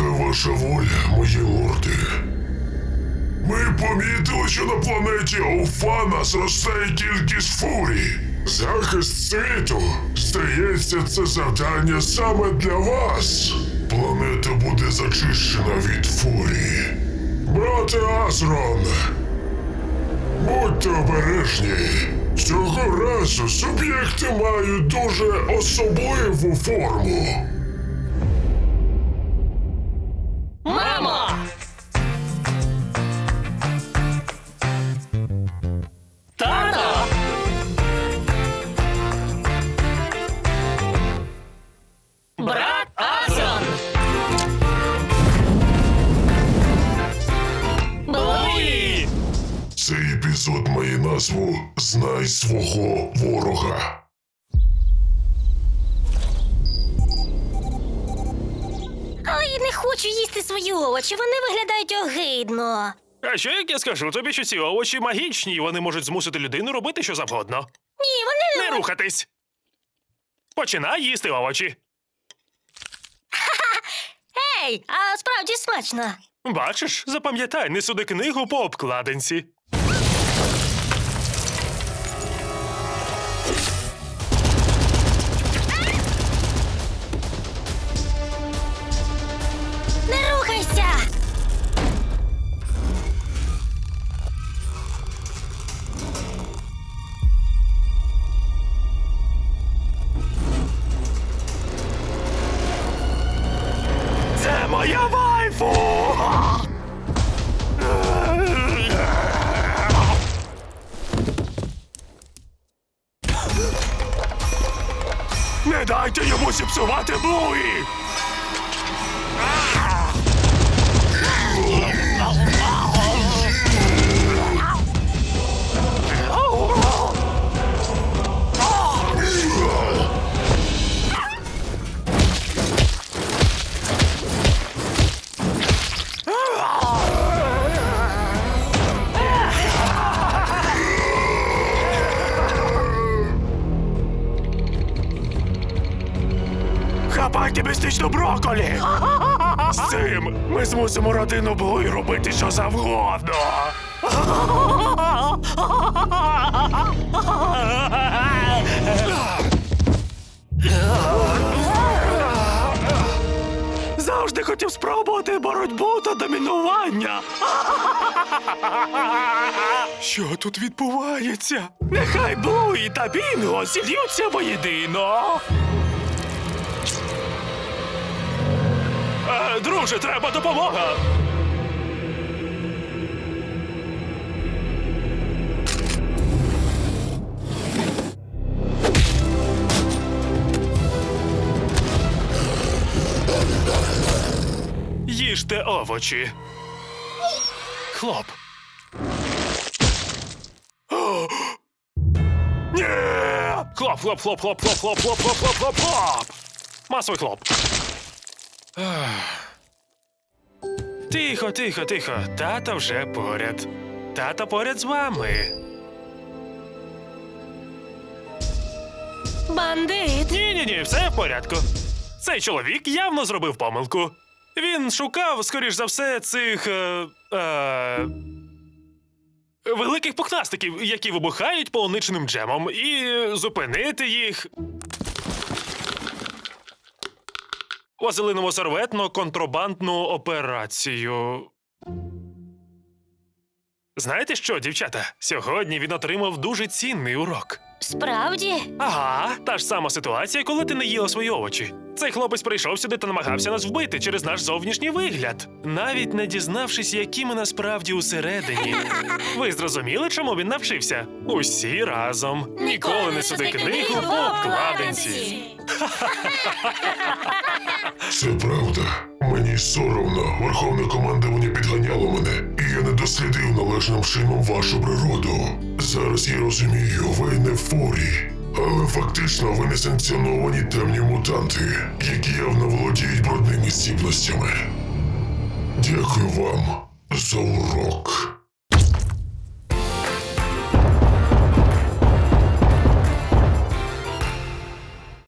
Яка ваша воля, мої лорди? Ми помітили, що на планеті Ауфана зростає кількість фурій. Захист світу. Здається, це завдання саме для вас. Планета буде зачищена від фурії. Брате Азрон, будьте обережні. Цього разу суб'єкти мають дуже особливу форму. Епізод має назву Знай свого ворога. Ой, не хочу їсти свої овочі, вони виглядають огидно. А що як я скажу тобі, що ці овочі магічні, і вони можуть змусити людину робити що завгодно? Ні, вони Не рухатись! Починай їсти овочі. Ей, а справді смачно. Бачиш, запам'ятай, не суди книгу по обкладинці. зіпсувати буї! Хапайте містичну броколі! З цим ми змусимо родину Блуї робити що завгодно. Завжди хотів спробувати боротьбу та домінування. Що тут відбувається? Нехай Блуї та Бінго зільються воєдино. Друже, треба допомога. Їжте овочі. Хлоп. Ні! Хлоп, хлоп, хлоп, хлоп, хлоп, хлоп, хлоп, хлоп, хлоп, хлоп. Масовий хлоп. Тихо, тихо, тихо. Тата вже поряд. Тата поряд з вами. Бандит. Ні, ні, ні, все в порядку. Цей чоловік явно зробив помилку. Він шукав, скоріш за все, цих. Е, е, великих пухнастиків, які вибухають полуничним джемом, і зупинити їх. Вазелиново серветно контрабандну операцію. Знаєте що, дівчата? Сьогодні він отримав дуже цінний урок. Справді? Ага, та ж сама ситуація, коли ти не їла свої овочі. Цей хлопець прийшов сюди та намагався нас вбити через наш зовнішній вигляд, навіть не дізнавшись, які ми насправді усередині. Ви зрозуміли, чому він навчився? Усі разом. Ніколи не суди книгу по обкладинці. Це правда. Мені соромно. Верховне командування підганяло мене, і я не дослідив належним чином вашу природу. Зараз я розумію, ви не фурі. Але фактично ви не санкціоновані темні мутанти, які явно володіють брудними здібностями. Дякую вам за урок.